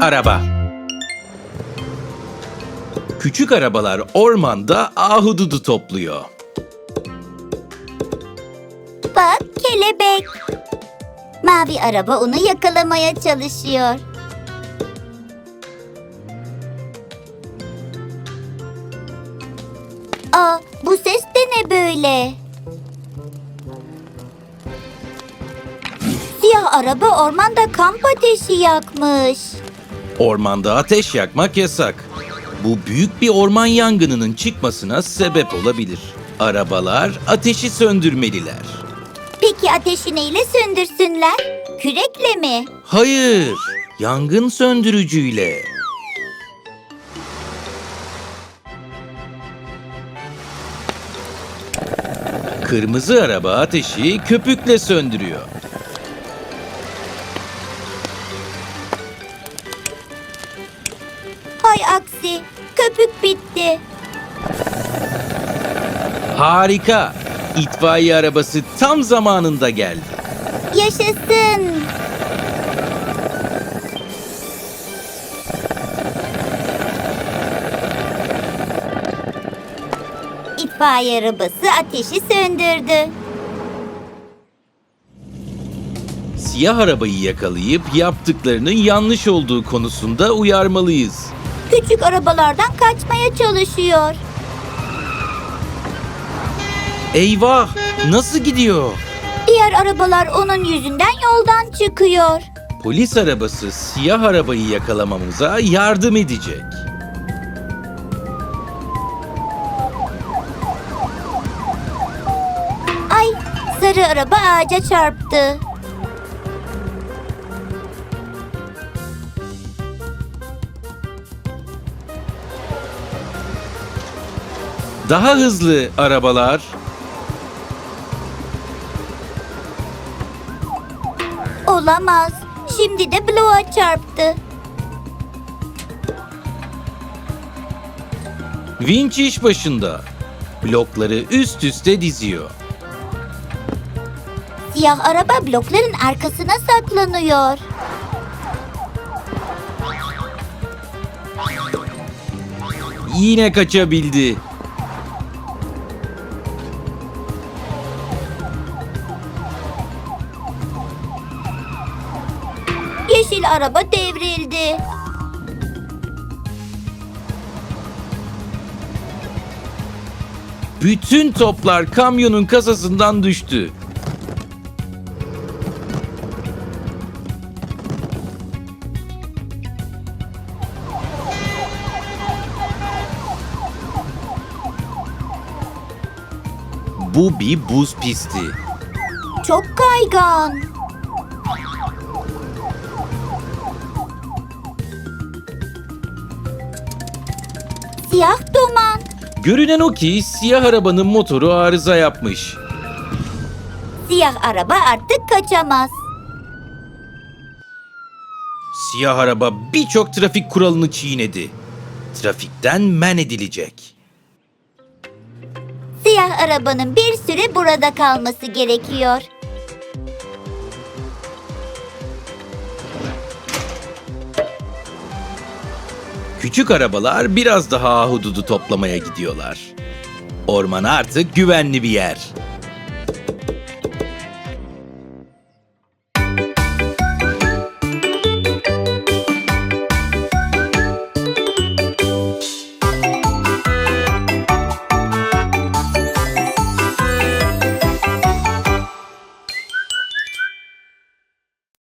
araba. Küçük arabalar ormanda ahududu topluyor. Bak kelebek. Mavi araba onu yakalamaya çalışıyor. Aa, bu ses de ne böyle? Araba ormanda kamp ateşi yakmış. Ormanda ateş yakmak yasak. Bu büyük bir orman yangınının çıkmasına sebep olabilir. Arabalar ateşi söndürmeliler. Peki ateşi neyle söndürsünler? Kürekle mi? Hayır, yangın söndürücüyle. Kırmızı araba ateşi köpükle söndürüyor. Hay aksi, köpük bitti. Harika. İtfaiye arabası tam zamanında geldi. Yaşasın. İtfaiye arabası ateşi söndürdü. Siyah arabayı yakalayıp yaptıklarının yanlış olduğu konusunda uyarmalıyız. Küçük arabalardan kaçmaya çalışıyor. Eyvah! Nasıl gidiyor? Diğer arabalar onun yüzünden yoldan çıkıyor. Polis arabası siyah arabayı yakalamamıza yardım edecek. Ay, sarı araba ağaca çarptı. Daha hızlı arabalar. Olamaz. Şimdi de bloğa çarptı. Vinç iş başında. Blokları üst üste diziyor. Siyah araba blokların arkasına saklanıyor. Yine kaçabildi. Yeşil araba devrildi. Bütün toplar kamyonun kasasından düştü. Bu bir buz pisti. Çok kaygan. Siyah duman. Görünen o ki siyah arabanın motoru arıza yapmış. Siyah araba artık kaçamaz. Siyah araba birçok trafik kuralını çiğnedi. Trafikten men edilecek. Siyah arabanın bir süre burada kalması gerekiyor. Küçük arabalar biraz daha ahududu toplamaya gidiyorlar. Orman artık güvenli bir yer.